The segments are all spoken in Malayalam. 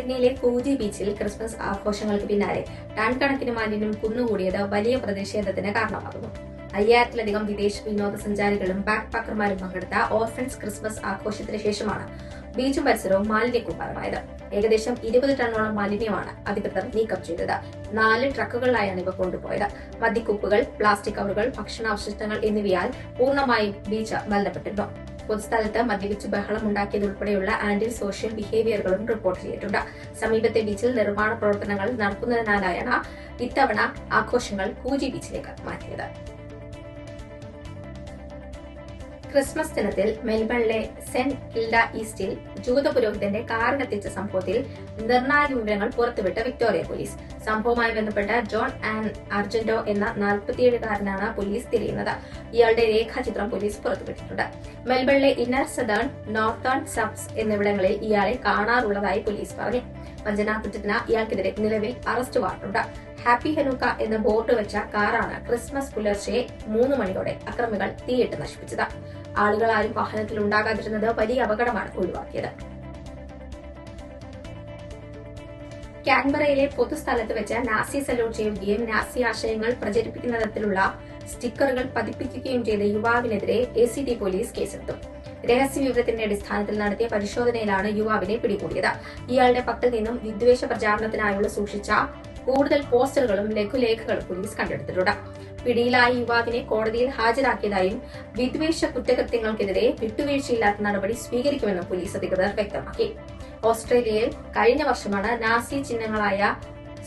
സിഡ്നിയിലെ കൂജി ബീച്ചിൽ ക്രിസ്മസ് ആഘോഷങ്ങൾക്ക് പിന്നാലെ ടൺ കണക്കിന് മാലിന്യം കുന്നുകൂടിയത് വലിയ പ്രതിഷേധത്തിന് കാരണമാകുന്നു. അയ്യായിരത്തിലധികം വിദേശ വിനോദസഞ്ചാരികളും ബാക്ക് പാക്കർമാരും പങ്കെടുത്ത ഓഫൻസ് ക്രിസ്മസ് ആഘോഷത്തിന് ശേഷമാണ് ബീച്ചും പരിസരവും മാലിന്യക്കൂമ്പാരമായത്. ഏകദേശം ഇരുപത് ടണ്ണോളം മാലിന്യമാണ് അധികൃതർ നീക്കം ചെയ്തത്. നാല് ട്രക്കുകളിലായാണ് ഇവ കൊണ്ടുപോയത്. മദ്യക്കുപ്പുകൾ പ്ലാസ്റ്റിക് കവറുകൾ ഭക്ഷണാവശിഷ്ടങ്ങൾ എന്നിവയാൽ പൂർണമായും ബീച്ച് മലിനപ്പെട്ടിരുന്നു. പൊതുസ്ഥലത്ത് മദ്യപിച്ച് ബഹളം ഉണ്ടാക്കിയതുൾപ്പെടെയുള്ള ആന്റി സോഷ്യൽ ബിഹേവിയറുകളും റിപ്പോർട്ട് ചെയ്തിട്ടുണ്ട്. സമീപത്തെ ബീച്ചിൽ നിർമ്മാണ പ്രവർത്തനങ്ങൾ നടക്കുന്നതിനാലാണ് ഇത്തവണ ആഘോഷങ്ങൾ കൂജി ബീച്ചിലേക്ക് മാറ്റിയത്. ക്രിസ്മസ് ദിനത്തിൽ മെൽബണിലെ സെന്റ് ഹിൽഡ ഈസ്റ്റിൽ ജൂത പുരോഹിതന്റെ കാർ കത്തിച്ച സംഭവത്തിൽ നിർണായക വിവരങ്ങൾ പുറത്തുവിട്ട വിക്ടോറിയ പോലീസ്. സംഭവവുമായി ബന്ധപ്പെട്ട ജോൺ ആൻഡ് അർജന്റോ എന്ന നാൽപ്പത്തിയേഴുകാരനാണ് പോലീസ് തിരിയുന്നത്. ഇയാളുടെ രേഖാചിത്രം പോലീസ് പുറത്തുവിട്ടിട്ടുണ്ട്. മെൽബണിലെ ഇന്നർ സദേൺ നോർത്തേൺ സബ്സ് എന്നിവിടങ്ങളിൽ ഇയാളെ കാണാറുള്ളതായി പോലീസ് പറഞ്ഞു. വഞ്ചനാ കുറ്റത്തിന് ഇയാൾക്കെതിരെ നിലവിൽ അറസ്റ്റ് വാറണ്ടുണ്ട് ഹാപ്പി ഹനുക്ക എന്ന ബോർഡ് വെച്ച കാറാണ് ക്രിസ്മസ് പുലർച്ചെ മൂന്ന് മണിയോടെ അക്രമികൾ തീയിട്ട് നശിപ്പിച്ചത്. ആളുകൾ ആരും വാഹനത്തിൽ ഉണ്ടാകാതിരുന്നത് വലിയ അപകടമാണ് ഒഴിവാക്കിയത്. കാൻബറയിലെ പൊതുസ്ഥലത്ത് വെച്ച് നാസി സല്യൂട്ട് ചെയ്യുകയും നാസി ആശയങ്ങൾ പ്രചരിപ്പിക്കുന്ന തരത്തിലുള്ള സ്റ്റിക്കറുകൾ പതിപ്പിക്കുകയും ചെയ്ത യുവാവിനെതിരെ എ സി ടി പോലീസ് കേസെടുത്തു. രഹസ്യ വിവരത്തിന്റെ അടിസ്ഥാനത്തിൽ നടത്തിയ പരിശോധനയിലാണ് യുവാവിനെ പിടികൂടിയത്. ഇയാളുടെ പക്കൽ നിന്നും വിദ്വേഷ പ്രചാരണത്തിനായുള്ള സൂക്ഷിച്ച കൂടുതൽ പോസ്റ്ററുകളും ലഘുലേഖകളും പോലീസ് കണ്ടെടുത്തിട്ടുണ്ട്. പിടിയിലായ യുവാവിനെ കോടതിയിൽ ഹാജരാക്കിയതായും വിദ്വേഷ കുറ്റകൃത്യങ്ങൾക്കെതിരെ വിട്ടുവീഴ്ചയില്ലാത്ത നടപടി സ്വീകരിക്കുമെന്നും പോലീസ് അധികൃതർ വ്യക്തമാക്കി. ഓസ്ട്രേലിയയിൽ കഴിഞ്ഞ വർഷമാണ് നാസി ചിഹ്നങ്ങളായ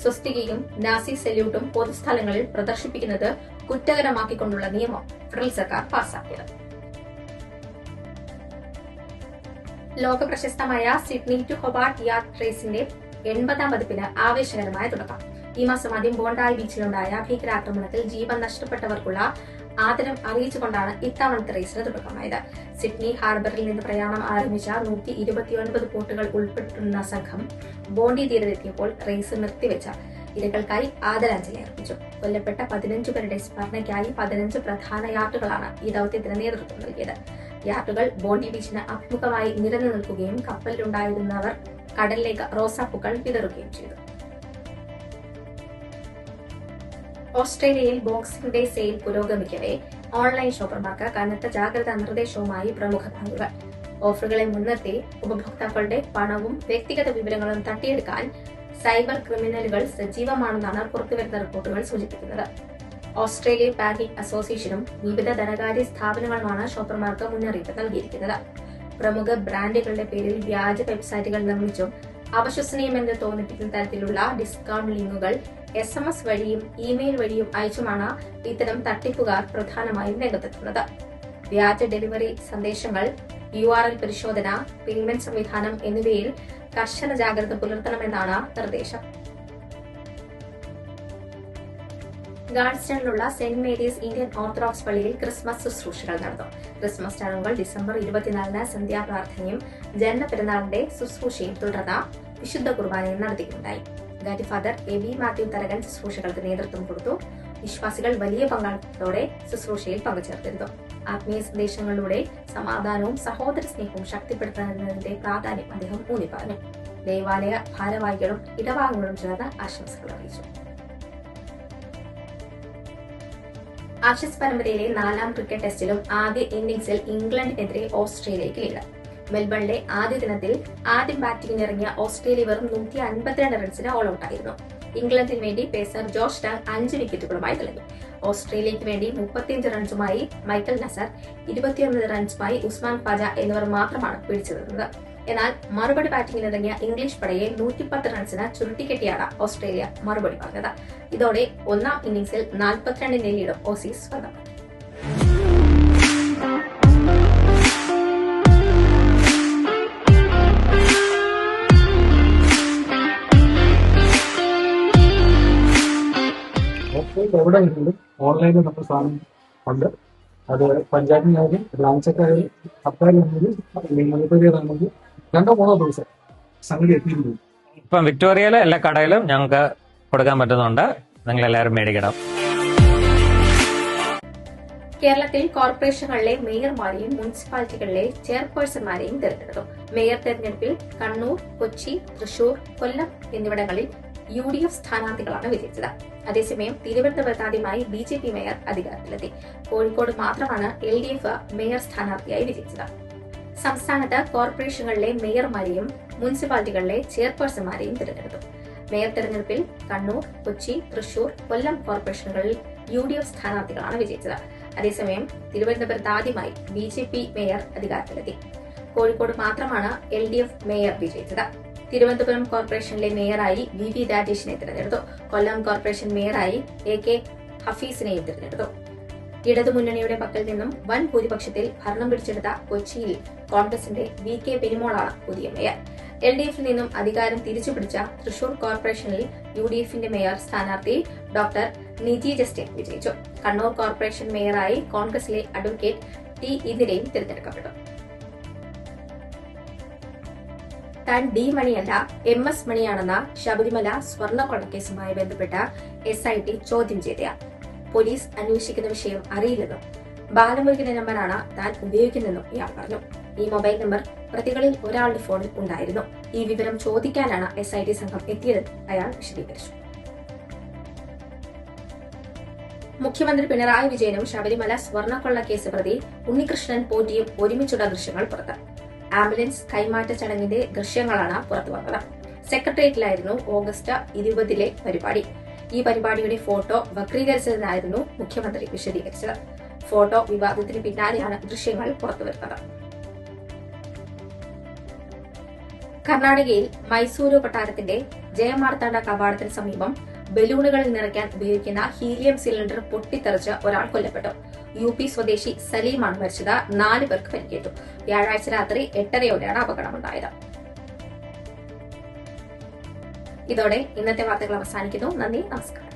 സ്വസ്തികയും നാസി സല്യൂട്ടും പൊതുസ്ഥലങ്ങളിൽ പ്രദർശിപ്പിക്കുന്നത് കുറ്റകരമാക്കിക്കൊണ്ടുള്ള നിയമം ഫെഡറൽ സർക്കാർ പാസാക്കിയത്. ലോക പ്രശസ്തമായ സിഡ്നി ടു ഹൊബാർട്ട് യാത്ര റേസിന്റെ എൺപതാം പതിപ്പിന് ആവേശകരമായ തുടക്കം. ഈ മാസം ആദ്യം ബോണ്ടായി ബീച്ചിലുണ്ടായ ഭീകരാക്രമണത്തിൽ ജീവൻ നഷ്ടപ്പെട്ടവർക്കുള്ള ആദരം അറിയിച്ചുകൊണ്ടാണ് ഇത്തവണത്തെ റേസിന് തുടക്കമായത്. സിഡ്നി ഹാർബറിൽ നിന്ന് പ്രയാണം ആരംഭിച്ച നൂറ്റി ഇരുപത്തിയൊൻപത് ബോട്ടുകൾ ഉൾപ്പെട്ടിരുന്ന സംഘം ബോണ്ടി തീരത്തെത്തിയപ്പോൾ റേസ് നിർത്തിവെച്ച ഇരകൾക്കായി ആദരാഞ്ജലി അർപ്പിച്ചു. കൊല്ലപ്പെട്ട പതിനഞ്ചു പേരുടെ സ്മരണയ്ക്കായി പതിനഞ്ച് പ്രധാന യാർഡുകളാണ് ഈ ദൗത്യത്തിന് നേതൃത്വം നൽകിയത്. യാർഡുകൾ ബോണ്ടി ബീച്ചിന് അഭിമുഖമായി നിരന്നു നിൽക്കുകയും കപ്പലിലുണ്ടായിരുന്നവർ കടലിലേക്ക് റോസാപ്പൂക്കൾ വിതറുകയും ചെയ്തു. ഓസ്ട്രേലിയയിൽ ബോക്സിംഗ് ഡേ സെയിൽ പുരോഗമിക്കവേ. ഓൺലൈൻ ഷോപ്പർമാർക്ക് കനത്ത ജാഗ്രതാ നിർദ്ദേശവുമായി പ്രമുഖ ബാങ്കുകൾ ഓഫറുകളെ മുൻനിർത്തി ഉപഭോക്താക്കളുടെ പണവും വ്യക്തിഗത വിവരങ്ങളും തട്ടിയെടുക്കാൻ സൈബർ ക്രിമിനലുകൾ സജീവമാണെന്നാണ് പുറത്തുവരുന്ന റിപ്പോർട്ടുകൾ സൂചിപ്പിക്കുന്നത്. ഓസ്ട്രേലിയൻ ബാങ്കിംഗ് അസോസിയേഷനും വിവിധ ധനകാര്യ സ്ഥാപനങ്ങളുമാണ് ഷോപ്പർമാർക്ക് മുന്നറിയിപ്പ് നൽകിയിരിക്കുന്നത്. പ്രമുഖ ബ്രാൻഡുകളുടെ പേരിൽ വ്യാജ വെബ്സൈറ്റുകൾ നിർമ്മിച്ചും അവിശ്വസനീയമെന്ന് തോന്നിപ്പിക്കുന്ന തരത്തിലുള്ള ഡിസ്കൗണ്ട് ലിങ്കുകൾ എസ് എം എസ് വഴിയും ഇമെയിൽ വഴിയും അയച്ചുമാണ് ഇത്തരം തട്ടിപ്പുകാർ പ്രധാനമായും രംഗത്തെത്തുന്നത്. വ്യാജ ഡെലിവറി സന്ദേശങ്ങൾ യു ആർ എൽ പരിശോധന പേയ്മെന്റ് സംവിധാനം എന്നിവയിൽ കർശന ജാഗ്രത പുലർത്തണമെന്നാണ് നിർദ്ദേശം. ഗാർഡ്സ്റ്റണിലുള്ള സെന്റ് മേരീസ് ഇന്ത്യൻ ഓർത്തഡോക്സ് പള്ളിയിൽ ക്രിസ്മസ് ശുശ്രൂഷകൾ നടന്നു. ക്രിസ്മസ് ചടങ്ങുകൾ ഡിസംബർ ഇരുപത്തിനാലിന് സന്ധ്യാപ്രാർത്ഥനയും ജന്മപെരുന്നാളിന്റെ ശുശ്രൂഷയും തുടർന്ന് വിശുദ്ധ കുർബാനയും നടത്തിയിട്ടുണ്ടായി. Gary father A B Mathew Tharakan ശുശ്രൂഷകൾക്ക് നേതൃത്വം കൊടുത്തു. വിശ്വാസികൾ വലിയ പങ്കാളിത്തത്തോടെ ശുശ്രൂഷയിൽ പങ്കുചേർത്തിരുന്നു. ആത്മീയ സന്ദേശങ്ങളിലൂടെ സമാധാനവും സഹോദര സ്നേഹവും ശക്തിപ്പെടുത്തുന്നതിന്റെ പ്രാധാന്യം അദ്ദേഹം ഊന്നി പറഞ്ഞു ദേവാലയ ഭാരവാഹികളും ഇടവാഹങ്ങളും ചേർന്ന് ആശംസകൾ അറിയിച്ചു. ആഷസ് പരമ്പരയിലെ നാലാം ക്രിക്കറ്റ് ടെസ്റ്റിലും ആദ്യ ഇന്നിംഗ്സിൽ ഇംഗ്ലണ്ടിനെതിരെ ഓസ്ട്രേലിയയ്ക്ക് ലീഡ്. മെൽബണിലെ ആദ്യ ദിനത്തിൽ ആദ്യം ബാറ്റിംഗിന് ഇറങ്ങിയ ഓസ്ട്രേലിയ വെറും നൂറ്റി അൻപത്തിരണ്ട് റൺസിന് ഓൾ ഔട്ടായിരുന്നു ഇംഗ്ലണ്ടിന് വേണ്ടി പേസർ ജോഷ് ടാങ് അഞ്ച് വിക്കറ്റുകളുമായി തിളങ്ങി ഓസ്ട്രേലിയയ്ക്ക് വേണ്ടി മുപ്പത്തിയഞ്ച് റൺസുമായി മൈക്കൽ നസർ ഇരുപത്തിയൊന്ന് റൺസുമായി ഉസ്മാൻ ഖാജ എന്നിവർ മാത്രമാണ് പിടിച്ചു നിന്നത്. എന്നാൽ മറുപടി ബാറ്റിങ്ങിനിറങ്ങിയ ഇംഗ്ലീഷ് പടയെ നൂറ്റിപ്പത്ത് റൺസിന് ചുരുട്ടിക്കെട്ടിയാണ് ഓസ്ട്രേലിയ മറുപടി പറഞ്ഞത്. ഇതോടെ ഒന്നാം ഇന്നിംഗ്സിൽ നാൽപ്പത്തിരണ്ടിന്റെ ലീഡ് ഓസീസ് സ്വന്തമാക്കി എവിടെ വേണമെങ്കിലും ഓൺലൈനിൽ നമ്മൾ സാധനം ഉണ്ട്. അത് പഞ്ചായത്തിനായാലും ബ്രാഞ്ചൊക്കെ ആയാലും സർക്കാരിനാണെങ്കിലും മുനിസിപ്പാലിറ്റിയാണെങ്കിൽ രണ്ടോ മൂന്നോ ദിവസം സംഗതി എത്തിയിരുന്നു ഇപ്പം വിക്ടോറിയയിലെ എല്ലാ കടയിലും ഞങ്ങൾക്ക് കൊടുക്കാൻ പറ്റുന്നുണ്ട്. നിങ്ങൾ എല്ലാവരും മേടിക്കണം. കേരളത്തിൽ കോർപ്പറേഷനുകളിലെ മേയർമാരെയും മുനിസിപ്പാലിറ്റികളിലെ ചെയർപേഴ്സൺമാരെയും തിരഞ്ഞെടുത്തു. മേയർ തെരഞ്ഞെടുപ്പിൽ കണ്ണൂർ കൊച്ചി തൃശൂർ കൊല്ലം എന്നിവിടങ്ങളിൽ യു ഡി എഫ് സ്ഥാനാർത്ഥികളാണ് വിജയിച്ചത്. അതേസമയം തിരുവനന്തപുരത്ത് ആദ്യമായി ബി ജെ പി മേയർ അധികാരത്തിലെത്തി. കോഴിക്കോട് മാത്രമാണ് എൽ ഡി എഫ് മേയർ സ്ഥാനാർത്ഥിയായി വിജയിച്ചത്. സംസ്ഥാനത്ത് കോർപ്പറേഷനുകളിലെ മേയർമാരെയും മുനിസിപ്പാലിറ്റികളിലെ ചെയർപേഴ്സൺമാരെയും തിരഞ്ഞെടുത്തു. മേയർ തെരഞ്ഞെടുപ്പിൽ കണ്ണൂർ കൊച്ചി തൃശൂർ കൊല്ലം കോർപ്പറേഷനുകളിൽ യു ഡി എഫ് സ്ഥാനാർത്ഥികളാണ് വിജയിച്ചത്. അതേസമയം തിരുവനന്തപുരത്ത് ആദ്യമായി ബി ജെ പി മേയർ അധികാരത്തിലെത്തി. കോഴിക്കോട് മാത്രമാണ് എൽ ഡി എഫ് മേയർ വിജയിച്ചത്. തിരുവനന്തപുരം കോർപ്പറേഷനിലെ മേയറായി വി വി രാജേഷിനെ തിരഞ്ഞെടുത്തു. കൊല്ലം കോർപ്പറേഷൻ മേയറായി എ കെ ഹഫീസിനെയും തിരഞ്ഞെടുത്തു. ഇടതുമുന്നണിയുടെ പക്കൽ നിന്നും വൻ ഭൂരിപക്ഷത്തിൽ ഭരണം പിടിച്ചെടുത്ത കൊച്ചിയിൽ കോൺഗ്രസിന്റെ വി കെ പെരുമോളാണ് പുതിയ മേയർ. എൽ ഡി എഫിൽ നിന്നും അധികാരം തിരിച്ചുപിടിച്ച തൃശൂർ കോർപ്പറേഷനിൽ യു ഡി എഫിന്റെ മേയർ സ്ഥാനാർത്ഥി ഡോക്ടർ നിജി ജസ്റ്റിൻ വിജയിച്ചു. കണ്ണൂർ കോർപ്പറേഷൻ മേയറായി കോൺഗ്രസിലെ അഡ്വക്കേറ്റ് ടി ഇന്ദിരയും തിരഞ്ഞെടുക്കപ്പെട്ടു. താൻ ഡി മണിയല്ല എം എസ് മണിയാണെന്ന ശബരിമല സ്വർണക്കൊള്ളക്കേസുമായി ബന്ധപ്പെട്ട എസ് ഐ ടി ചോദ്യം ചെയ്തയാൾ പോലീസ് അന്വേഷിക്കുന്ന വിഷയം അറിയില്ലെന്നും ബാലമുരുകന്റെ നമ്പറാണ് താൻ ഉപയോഗിക്കുന്നതെന്നും ഇയാൾ പറഞ്ഞു. ഈ മൊബൈൽ നമ്പർ പ്രതികളിൽ ഒരാളുടെ ഫോണിൽ ഉണ്ടായിരുന്നു. ഈ വിവരം ചോദിക്കാനാണ് എസ് ഐ ടി സംഘം എത്തിയത് അയാൾ വിശദീകരിച്ചു. മുഖ്യമന്ത്രി പിണറായി വിജയനും ശബരിമല സ്വർണക്കൊള്ള കേസ് പ്രതി ഉണ്ണികൃഷ്ണൻ പോറ്റിയും ഒരുമിച്ചുള്ള ദൃശ്യങ്ങൾ പുറത്ത്. ആംബുലൻസ് കൈമാറ്റ ചടങ്ങിന്റെ ദൃശ്യങ്ങളാണ് പുറത്തുവന്നത് സെക്രട്ടേറിയറ്റിലായിരുന്നു ഓഗസ്റ്റ് ഇരുപതിലെ പരിപാടി. ഈ പരിപാടിയുടെ ഫോട്ടോ വക്രീകരിച്ചതിനായിരുന്നു മുഖ്യമന്ത്രി വിശദീകരിച്ചത്. ഫോട്ടോ വിവാദത്തിന് പിന്നാലെയാണ് ദൃശ്യങ്ങൾ പുറത്തുവരുന്നത് കർണാടകയിൽ മൈസൂരു കൊട്ടാരത്തിന്റെ ജയമാർത്താണ്ഡ കവാടത്തിന് സമീപം ബലൂണുകളിൽ നിറയ്ക്കാൻ ഉപയോഗിക്കുന്ന ഹീലിയം സിലിണ്ടർ പൊട്ടിത്തെറിച്ച് ഒരാൾ കൊല്ലപ്പെട്ടു. യു പി സ്വദേശി സലീമാണ് മരിച്ചത്. നാല് പേർക്ക് പരിക്കേറ്റു. വ്യാഴാഴ്ച രാത്രി എട്ടരയോടെയാണ് അപകടമുണ്ടായത്. ഇതോടെ ഇന്നത്തെ വാർത്തകൾ അവസാനിക്കുന്നു. നന്ദി നമസ്കാരം.